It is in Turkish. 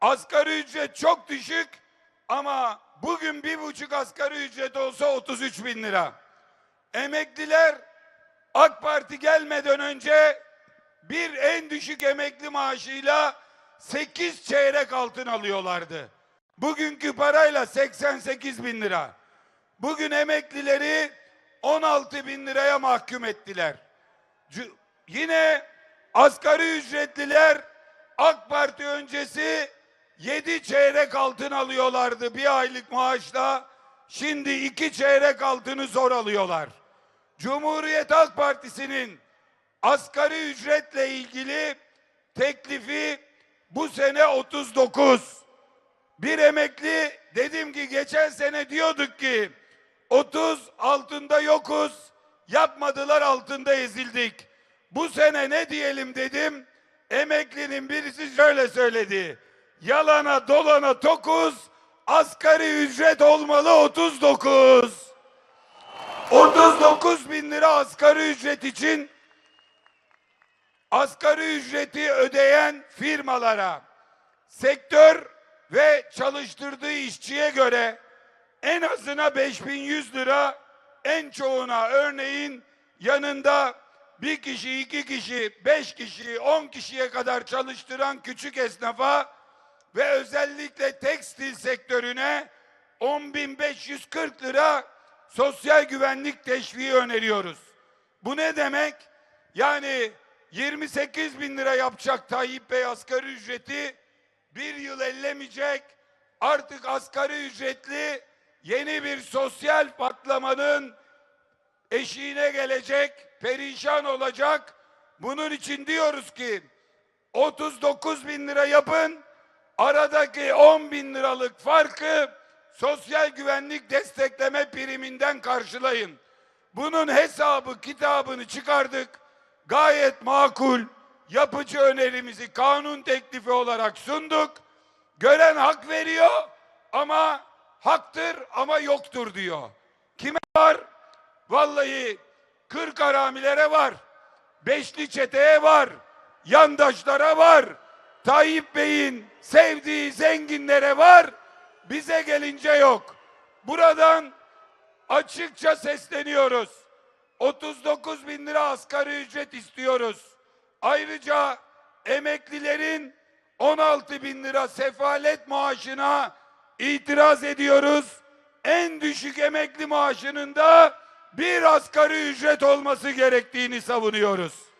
Asgari ücret çok düşük ama bugün bir buçuk asgari ücret olsa 33 bin lira. Emekliler AK Parti gelmeden önce bir en düşük emekli maaşıyla 8 çeyrek altın alıyorlardı. Bugünkü parayla 88 bin lira. Bugün emeklileri 16 bin liraya mahkum ettiler. C- Yine asgari ücretliler AK Parti öncesi 7 çeyrek altın alıyorlardı bir aylık maaşla. Şimdi 2 çeyrek altını zor alıyorlar. Cumhuriyet Halk Partisi'nin asgari ücretle ilgili teklifi bu sene 39. Bir emekli dedim ki geçen sene diyorduk ki 30 altında yokuz yapmadılar altında ezildik. Bu sene ne diyelim dedim. Emeklinin birisi şöyle söyledi. Yalana dolana tokuz asgari ücret olmalı 39. 39 bin lira asgari ücret için asgari ücreti ödeyen firmalara sektör ve çalıştırdığı işçiye göre en azına 5100 lira en çoğuna örneğin yanında bir kişi, iki kişi, beş kişi, on kişiye kadar çalıştıran küçük esnafa ve özellikle tekstil sektörüne 10.540 lira sosyal güvenlik teşviği öneriyoruz. Bu ne demek? Yani 28 bin lira yapacak Tayyip Bey asgari ücreti bir yıl ellemeyecek. Artık asgari ücretli yeni bir sosyal patlamanın eşiğine gelecek, perişan olacak. Bunun için diyoruz ki 39 bin lira yapın, aradaki 10 bin liralık farkı sosyal güvenlik destekleme priminden karşılayın. Bunun hesabı kitabını çıkardık. Gayet makul, yapıcı önerimizi kanun teklifi olarak sunduk. Gören hak veriyor ama haktır ama yoktur diyor. Kime var? Vallahi kırk haramilere var. Beşli çeteye var. Yandaşlara var. Tayyip Bey'in sevdiği zenginlere var. Bize gelince yok. Buradan açıkça sesleniyoruz. 39 bin lira asgari ücret istiyoruz. Ayrıca emeklilerin 16 bin lira sefalet maaşına itiraz ediyoruz. En düşük emekli maaşının da bir asgari ücret olması gerektiğini savunuyoruz.